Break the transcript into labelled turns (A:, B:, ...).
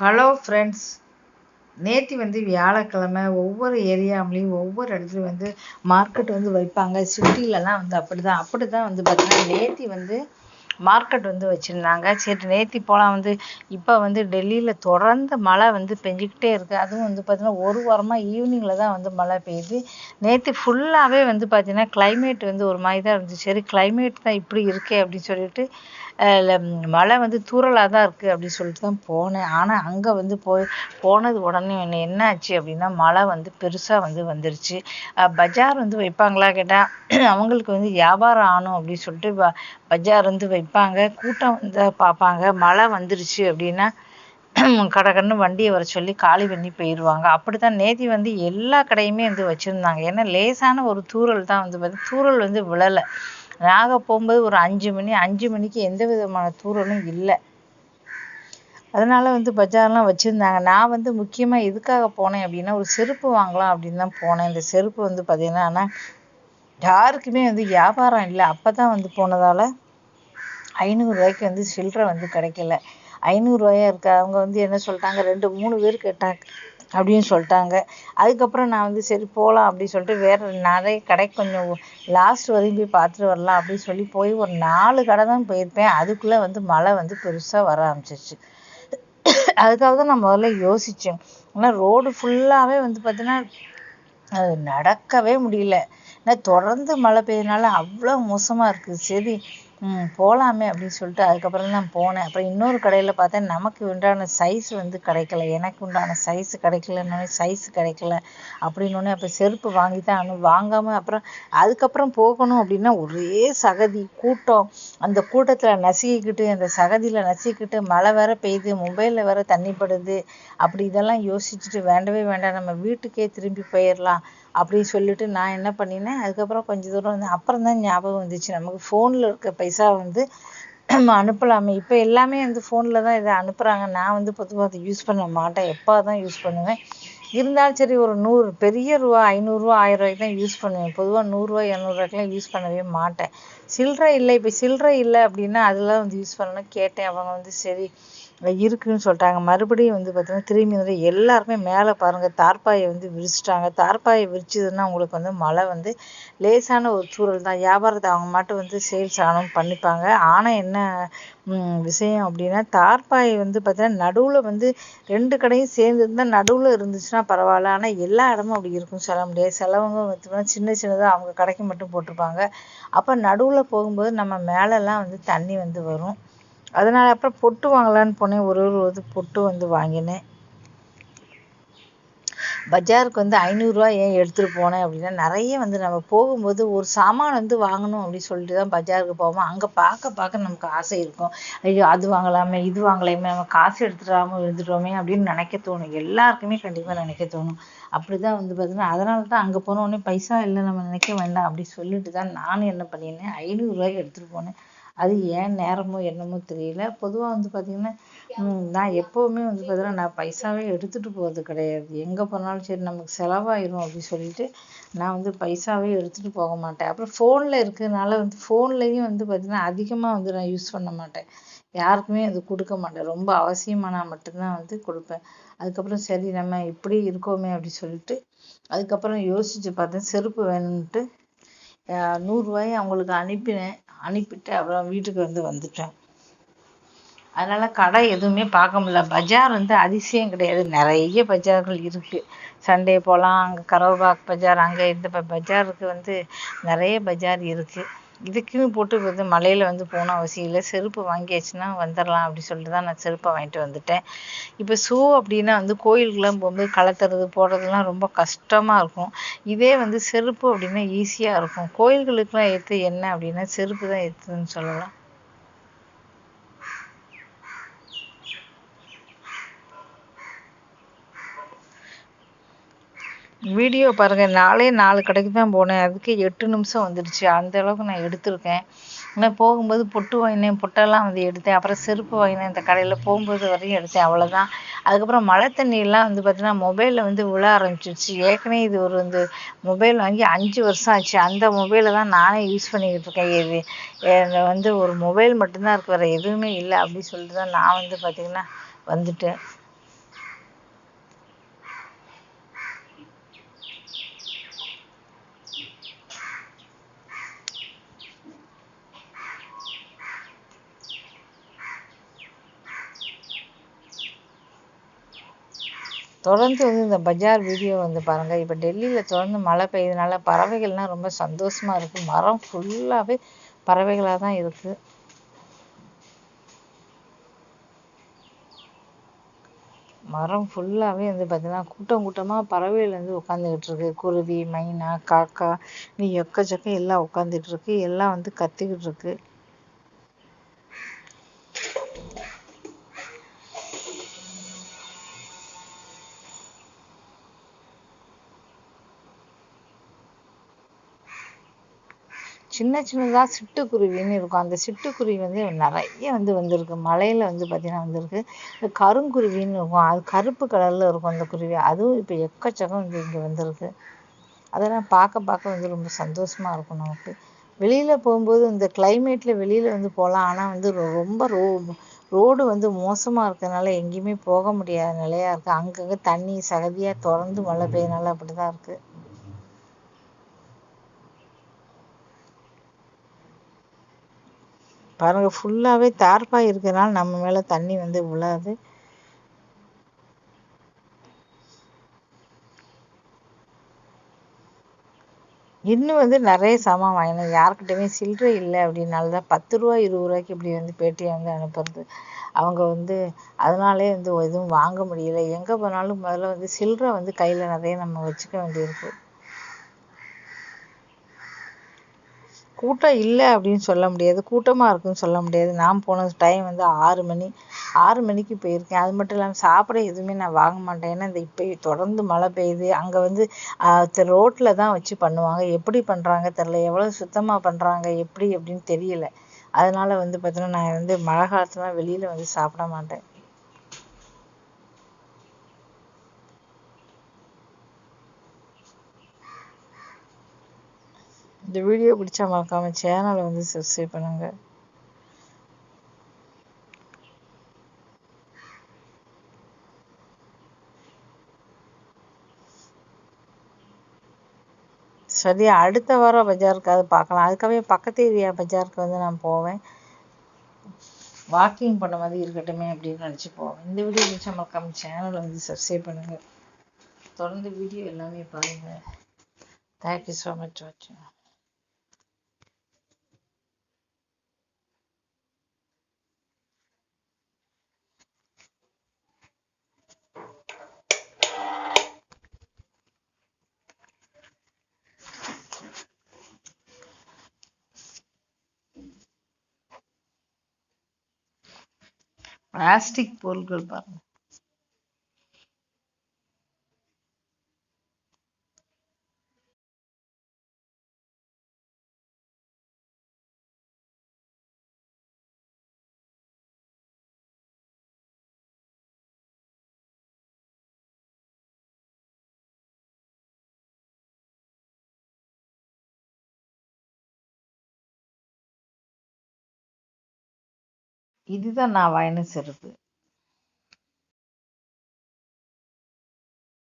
A: Hello friends நேற்று வந்து வியாழக்கிழமை ஒவ்வொரு ஏரியாவிலையும் ஒவ்வொரு இடத்துலையும் வந்து மார்க்கெட் வந்து வைப்பாங்க. சிட்டிலலாம் வந்து அப்படி தான் அப்படி தான் வந்து பார்த்திங்கன்னா நேற்று வந்து மார்க்கெட் வந்து வச்சுருந்தாங்க. சரி நேற்று போகலாம் வந்து. இப்போ வந்து டெல்லியில் தொடர்ந்து மழை வந்து பெஞ்சிக்கிட்டே இருக்குது அதுவும் வந்து பார்த்திங்கன்னா ஒரு வாரமாக ஈவினிங்கில் தான் வந்து மழை பெய்யுது. நேற்று ஃபுல்லாகவே வந்து பார்த்திங்கன்னா கிளைமேட் வந்து ஒரு மாதிரி தான் இருந்துச்சு. சரி கிளைமேட் தான் இப்படி இருக்கே அப்படின்னு சொல்லிட்டு மழை வந்து தூரலாக தான் இருக்குது அப்படின்னு சொல்லிட்டு தான் போனேன். ஆனால் அங்கே வந்து போய் போனது உடனே என்ன என்ன ஆச்சு அப்படின்னா மழை வந்து பெருசாக வந்து வந்துருச்சு. பஜார் வந்து வைப்பாங்களா கேட்டால் அவங்களுக்கு வந்து வியாபாரம் ஆகணும் அப்படின்னு சொல்லிட்டு ப பஜார் வந்து வைப்பாங்க. கூட்டம் வந்து பார்ப்பாங்க. மழை வந்துருச்சு அப்படின்னா கடகடன்னு வண்டியை வர சொல்லி காலி பண்ணி போயிடுவாங்க அப்படி தான் நேத்தி வந்து எல்லா கடையுமே வந்து வச்சுருந்தாங்க. ஏன்னா லேசான ஒரு தூரல் தான் வந்து பார்த்து தூறல் வந்து விழலை. நாகை போகும்போது ஒரு அஞ்சு மணி அஞ்சு மணிக்கு எந்த விதமான தூறலும் இல்லை. அதனால வந்து பஜார்லாம் வச்சுருந்தாங்க. நான் வந்து முக்கியமாக எதுக்காக போனேன் அப்படின்னா ஒரு செருப்பு வாங்கலாம் அப்படின்னு தான் போனேன். இந்த செருப்பு வந்து பார்த்தீங்கன்னா ஆனால் யாருக்குமே வந்து வியாபாரம் இல்லை. அப்போ தான் வந்து போனதால் ஐநூறுரூவாய்க்கு வந்து சில்லறை வந்து கிடைக்கல. ஐநூறுரூவாயா இருக்கா. அவங்க வந்து என்ன சொல்லிட்டாங்க ரெண்டு மூணு பேர் கேட்டாங்க. அப்படின்னு சொல்லிட்டாங்க. அதுக்கப்புறம் நான் வந்து சரி போகலாம் அப்படின்னு சொல்லிட்டு வேறு நிறைய கடை கொஞ்சம் லாஸ்ட் வரையும் போய் பார்த்துட்டு வரலாம் அப்படின்னு சொல்லி போய் ஒரு நாலு கடை தான் போயிருப்பேன். அதுக்குள்ளே வந்து மழை வந்து பெருசாக வர ஆரம்பிச்சிருச்சு. அதுக்காக தான் நான் முதல்ல யோசித்தேன் ஆனால் ரோடு ஃபுல்லாகவே வந்து பார்த்தீங்கன்னா அது நடக்கவே முடியல. ஏன்னா தொடர்ந்து மழை பெய்யறதுனால அவ்வளோ மோசமாக இருக்குது சரி போகலாமே அப்படின்னு சொல்லிட்டு அதுக்கப்புறம் தான் போனேன். அப்புறம் இன்னொரு கடையில் பார்த்தேன் நமக்கு உண்டான சைஸ் வந்து கிடைக்கல. எனக்கு உண்டான சைஸ் கிடைக்கலன்னொடனே சைஸ் கிடைக்கல. அப்படின்னோடனே அப்போ செருப்பு வாங்கி தான் ஆனால் வாங்காமல் அப்புறம் அதுக்கப்புறம் போகணும் அப்படின்னா ஒரே சகதி கூட்டம். அந்த கூட்டத்தில் நசுக்கிக்கிட்டு அந்த சகதியில் நசுக்கிட்டு மழை வேற பெய்யுது மொபைலில் வேற தண்ணி படுது. அப்படி இதெல்லாம் யோசிச்சுட்டு வேண்டவே வேண்டாம் நம்ம வீட்டுக்கே திரும்பி போயிடலாம் அப்படின்னு சொல்லிட்டு நான் என்ன பண்ணினேன் அதுக்கப்புறம் கொஞ்ச தூரம் வந்து அப்புறம் தான் ஞாபகம் வந்துச்சு. நமக்கு ஃபோனில் இருக்க பைசா வந்து நம்ம அனுப்பலாமே. இப்போ எல்லாமே வந்து ஃபோனில் தான் இதை அனுப்புகிறாங்க நான் வந்து பொதுவாக அதை யூஸ் பண்ண மாட்டேன். எப்போ தான் யூஸ் பண்ணுவேன்? இருந்தாலும் சரி ஒரு நூறு பெரிய ரூபா ஐநூறுரூவா ஆயிரம் ரூபாய்க்கு தான் யூஸ் பண்ணுவேன். பொதுவாக நூறுரூவா இரநூறுவாய்க்குலாம் யூஸ் பண்ணவே மாட்டேன். சில்லறை இல்லை இப்போ சில்லறை இல்லை அப்படின்னா அதெல்லாம் வந்து யூஸ் பண்ணணும்னு கேட்டேன். அவங்க வந்து சரி இருக்குன்னு சொல்லிட்டாங்க. மறுபடியும் வந்து பார்த்தீங்கன்னா திரும்பி வந்து எல்லாருமே மேலே பாருங்கள் தார்ப்பாயை வந்து விரிச்சிட்டாங்க. தார்ப்பாயை விரிச்சதுன்னா உங்களுக்கு வந்து மழை வந்து லேசான ஒரு சூழல் தான். வியாபாரத்தை அவங்க மட்டும் வந்து சேல்ஸ் ஆனும் பண்ணிப்பாங்க. ஆனால் என்ன விஷயம் அப்படின்னா தார்ப்பாய் வந்து பார்த்தீங்கன்னா நடுவில் வந்து ரெண்டு கடையும் சேர்ந்து இருந்தால் நடுவில் இருந்துச்சுன்னா பரவாயில்ல. ஆனால் எல்லா இடமும் அப்படி இருக்கும் சொல்ல முடியாது. சிலவங்க பார்த்தீங்கன்னா சின்ன சின்னதாக அவங்க கடைக்கு மட்டும் போட்டிருப்பாங்க. அப்போ நடுவில் போகும்போது நம்ம மேலெல்லாம் வந்து தண்ணி வந்து வரும். அதனால் அப்புறம் பொட்டு வாங்கலான்னு போனேன். ஒரு ஒரு இது பொட்டு வந்து வாங்கினேன். பஜாருக்கு வந்து ஐநூறுரூவா ஏன் எடுத்துகிட்டு போனேன் அப்படின்னா நிறைய வந்து நம்ம போகும்போது ஒரு சாமான் வந்து வாங்கணும் அப்படின்னு சொல்லிட்டு தான் பஜாருக்கு போவோம். அங்கே பார்க்க பார்க்க நமக்கு ஆசை இருக்கும். ஐயோ அது வாங்கலாமே இது வாங்கலாமே நம்ம காசு எடுத்துடாமல் இருந்துட்டோமே அப்படின்னு நினைக்க தோணும். எல்லாருக்குமே கண்டிப்பாக நினைக்க தோணும். அப்படி தான் வந்து பார்த்தீங்கன்னா அதனால தான் அங்கே போனோடனே பைசா இல்லை நம்ம நினைக்க வேண்டாம் அப்படி சொல்லிட்டு தான் நானும் என்ன பண்ணியிருந்தேன் ஐநூறுரூவாய்க்கு எடுத்துகிட்டு போனேன். அது ஏன் நேரமோ என்னமோ தெரியல. பொதுவாக வந்து பார்த்திங்கன்னா நான் எப்போவுமே வந்து பார்த்தீங்கன்னா நான் பைசாவே எடுத்துகிட்டு போகிறது கிடையாது. எங்கே போனாலும் சரி நமக்கு செலவாயிரும் அப்படின்னு சொல்லிட்டு நான் வந்து பைசாவே எடுத்துகிட்டு போக மாட்டேன். அப்புறம் ஃபோனில் இருக்கிறதுனால வந்து ஃபோன்லேயும் வந்து பார்த்திங்கன்னா அதிகமாக வந்து நான் யூஸ் பண்ண மாட்டேன். யாருக்குமே அது கொடுக்க மாட்டேன். ரொம்ப அவசியமானா மட்டும்தான் வந்து கொடுப்பேன். அதுக்கப்புறம் சரி நம்ம இப்படி இருக்கோமே அப்படி சொல்லிட்டு அதுக்கப்புறம் யோசித்து பார்த்தேன் செருப்பு வேணும்ன்ட்டு நூறுரூவாயை அவங்களுக்கு அனுப்பினேன். அனுப்பிட்டு அப்புறம் வீட்டுக்கு வந்து வந்துட்டேன். அதனால் கடை எதுவுமே பார்க்க முடியல பஜார் வந்து அதிசயம் கிடையாது. நிறைய பஜார்கள் இருக்குது சண்டே போகலாம் அங்கே கரோபாக் பஜார் அங்கே இந்த பஜாருக்கு வந்து நிறைய பஜார் இருக்குது இதுக்குன்னு போட்டு வந்து மலையில் வந்து போகணும் அவசியம் இல்லை. செருப்பு வாங்கியாச்சுன்னா வந்துடலாம் அப்படின்னு சொல்லிட்டு தான் நான் செருப்பை வாங்கிட்டு வந்துட்டேன். இப்போ ஷூ அப்படின்னா வந்து கோயிலுக்குலாம் போகும்போது கலத்துறது போடுறதுலாம் ரொம்ப கஷ்டமாக இருக்கும். இதே வந்து செருப்பு அப்படின்னா ஈஸியாக இருக்கும். கோயில்களுக்கெலாம் ஏற்று என்ன அப்படின்னா செருப்பு தான் ஏற்றுதுன்னு சொல்லலாம். வீடியோ பாருங்கள் நாலே நாலு கடைக்கு தான் போனேன். அதுக்கே எட்டு நிமிஷம் வந்துடுச்சு. அந்த அளவுக்கு நான் எடுத்திருக்கேன். ஆனால் போகும்போது பொட்டு வாங்கினேன். பொட்டெல்லாம் வந்து எடுத்தேன். அப்புறம் செருப்பு வாங்கினேன். இந்த கடையில் போகும்போது வரையும் எடுத்தேன். அவ்வளோதான் அதுக்கப்புறம் மழை தண்ணியெல்லாம் வந்து பார்த்தீங்கன்னா மொபைலில் வந்து விழ ஆரம்பிச்சிருச்சு. ஏற்கனவே இது ஒரு இந்த மொபைல் வாங்கி அஞ்சு வருஷம் ஆச்சு. அந்த மொபைலை தான் நானே யூஸ் பண்ணிக்கிட்டு இருக்கேன். இது வந்து ஒரு மொபைல் மட்டும்தான் இருக்கு. வேறு எதுவுமே இல்லை. அப்படின்னு சொல்லிட்டு தான் நான் வந்து பார்த்திங்கன்னா வந்துட்டேன். தொடர்ந்து வந்து இந்த பஜார் வீடியோ வந்து பாருங்கள் இப்போ டெல்லியில் தொடர்ந்து மழை பெய்யுறதுனால பறவைகள்லாம் ரொம்ப சந்தோஷமாக இருக்குது மரம் ஃபுல்லாகவே பறவைகளாக தான் இருக்குது மரம் ஃபுல்லாகவே வந்து பார்த்தீங்கன்னா கூட்டம் கூட்டமாக பறவைகள் வந்து உட்காந்துக்கிட்டு இருக்கு. குருவி மைனா காக்கா நீ எக்கச்சக்கம் எல்லாம் உட்காந்துட்டு இருக்கு. எல்லாம் வந்து கத்திக்கிட்டு இருக்கு. சின்ன சின்னதாக சிட்டுக்குருவின்னு இருக்கும். அந்த சிட்டுக்குருவி வந்து நிறைய வந்து வந்திருக்கு. மலையில் வந்து பார்த்திங்கன்னா வந்திருக்கு. இந்த கருங்குருவின்னு இருக்கும். அது கருப்பு கலரில் இருக்கும் அந்த குருவி. அதுவும் இப்போ எக்கச்சக்கம் வந்து இங்கே வந்திருக்கு. அதெல்லாம் பார்க்க பார்க்க வந்து ரொம்ப சந்தோஷமாக இருக்கும் நமக்கு. வெளியில் போகும்போது இந்த கிளைமேட்டில் வெளியில் வந்து போகலாம். ஆனால் வந்து ரொம்ப ரோ ரோடு வந்து மோசமாக இருக்கிறதுனால எங்கேயுமே போக முடியாத நிலையாக இருக்குது அங்கங்கே தண்ணி சகதியாக திறந்து மழை பெய்யனால அப்படி தான் இருக்குது பாருங்கள் ஃபுல்லாகவே தார்பாய் இருக்கிறனால நம்ம மேலே தண்ணி வந்து விழாது. இன்னும் வந்து நிறைய சாமான் வாங்கினோம் யாருக்கிட்டையுமே சில்லறை இல்லை அப்படின்னால தான் பத்து ரூபா இருபது ரூபாய்க்கு இப்படி வந்து பேட்டியை வந்து அனுப்புறது. அவங்க வந்து அதனாலே வந்து எதுவும் வாங்க முடியல. எங்கே போனாலும் முதல்ல வந்து சில்லறை வந்து கையில் நிறைய நம்ம வச்சுக்க வேண்டியிருக்கு. கூட்டம் இல்லை அப்படின்னு சொல்ல முடியாது. கூட்டமாக இருக்குன்னு சொல்ல முடியாது. நான் போன டைம் வந்து ஆறு மணி ஆறு மணிக்கு போயிருக்கேன். அது மட்டும் இல்லாமல் சாப்பிட எதுவுமே நான் வாங்க மாட்டேன். ஏன்னா இந்த இப்போ தொடர்ந்து மழை பெய்யுது. அங்கே வந்து ரோட்டில் தான் வச்சு பண்ணுவாங்க. எப்படி பண்ணுறாங்க தெரில எவ்வளோ சுத்தமாக பண்ணுறாங்க எப்படி? அப்படின்னு தெரியல. அதனால் வந்து பார்த்தீங்கன்னா நான் வந்து மழை காலத்துலாம் வெளியில் வந்து சாப்பிட மாட்டேன். இந்த வீடியோ பிடிச்சா மறக்காம சேனலை வந்து சப்ஸ்கிரைப் பண்ணுங்க. சரி அடுத்த வாரம் பஜாருக்காவது பார்க்கலாம். அதுக்காகவே பக்கத்து ஏரியா பஜாருக்கு வந்து நான் போவேன். வாக்கிங் பண்ண மாதிரி இருக்கட்டுமே அப்படின்னு நினச்சி போவேன். இந்த வீடியோ பிடிச்சா மறக்காம சேனலை வந்து சப்ஸ்கிரைப் பண்ணுங்கள் தொடர்ந்து வீடியோ எல்லாமே பாருங்கள் தேங்க்யூ ஸோ மச் வாட்சிங் பிளாஸ்டிக் பொருட்கள் பாருங்கள் இதுதான் நான் வாங்கின செருப்பு